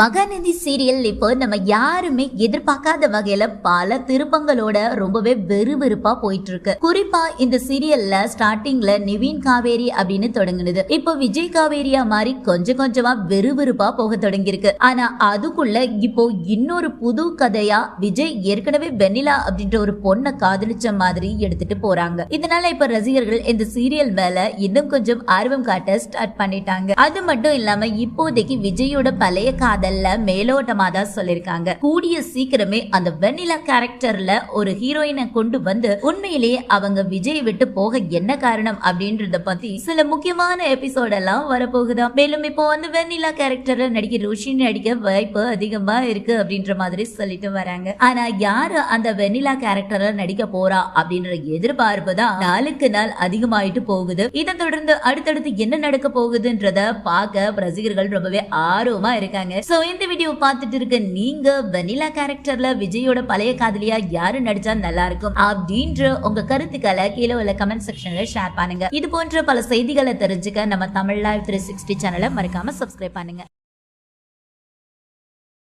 Mahanadi serial இப்போ நம்ம யாருமே எதிர்பார்க்காத வகையில பல திருப்பங்களோட ரொம்பவே வெறுவெறுப்பா போயிட்டு இருக்கு குறிப்பா இந்த சீரியல்ல ஸ்டார்டிங்ல நிவின் காவேரி அப்படின்னு தொடங்குனது. இப்போ விஜய் காவேரியா மாதிரி கொஞ்சம் கொஞ்சமா வெறுவெறுப்பா போக தொடங்கியிருக்கு. ஆனா அதுக்குள்ள இப்போ இன்னொரு புது கதையா விஜய் ஏற்கனவே வெண்ணிலா அப்படின்ற ஒரு பொண்ணை காதலிச்ச மாதிரி எடுத்துட்டு போறாங்க. இதனால இப்ப ரசிகர்கள் இந்த சீரியல் மேல இன்னும் கொஞ்சம் ஆர்வம் காட்ட ஸ்டார்ட் பண்ணிட்டாங்க. அது மட்டும் இல்லாம இப்போதைக்கு விஜயோட பழைய காதல்ல மேலோட்டமா தான் சொல்லிருக்காங்க. கூடிய சீக்கிரமே அந்த வெண்ணிலா கேரக்டர்ல ஒரு ஹீரோயினை கொண்டு வந்து உண்மையிலேயே அவங்க விஜய் விட்டு போக என்ன காரணம் அப்படின்றத பத்தி சில முக்கியமான எபிசோட் எல்லாம் வரப்போகுதா மேலும் இப்போ வந்து வெண்ணிலா கேரக்டர்ல நடிக்க ருஷினி நடிக்க வாய்ப்பு அதிகமா இருக்கு அப்படின்ற மாதிரி சொல்லிட்டு வராங்க. ஆனா யாரு அந்த வெண்ணிலா கேரக்டர்ல நடிக்க போறா அப்படின்ற எதிர்பார்ப்பு தான் நாளுக்கு நாள் அதிகமாயிட்டு போகுது. இதை தொடர்ந்து அடுத்தடுத்து என்ன நடக்க போகுதுன்றத பார்க்க ரசிகர்கள் ரொம்பவே ஆர்வமா இருக்காங்க. ஸோ இந்த வீடியோ பார்த்துட்டு இருக்க நீங்க வெனிலா கேரக்டர்ல விஜயோட பழைய காதலியா யாரு நடிச்சா நல்லா இருக்கும் அப்படின்ற உங்க கருத்துக்களை கீழே உள்ள கமெண்ட் செக்ஷன்ல ஷேர் பண்ணுங்க. இது போன்ற பல செய்திகளை தெரிஞ்சுக்க நம்ம தமிழ் லைவ் த்ரீ சிக்ஸ்டி சேனலை மறக்காம சப்ஸ்கிரைப் பண்ணுங்க.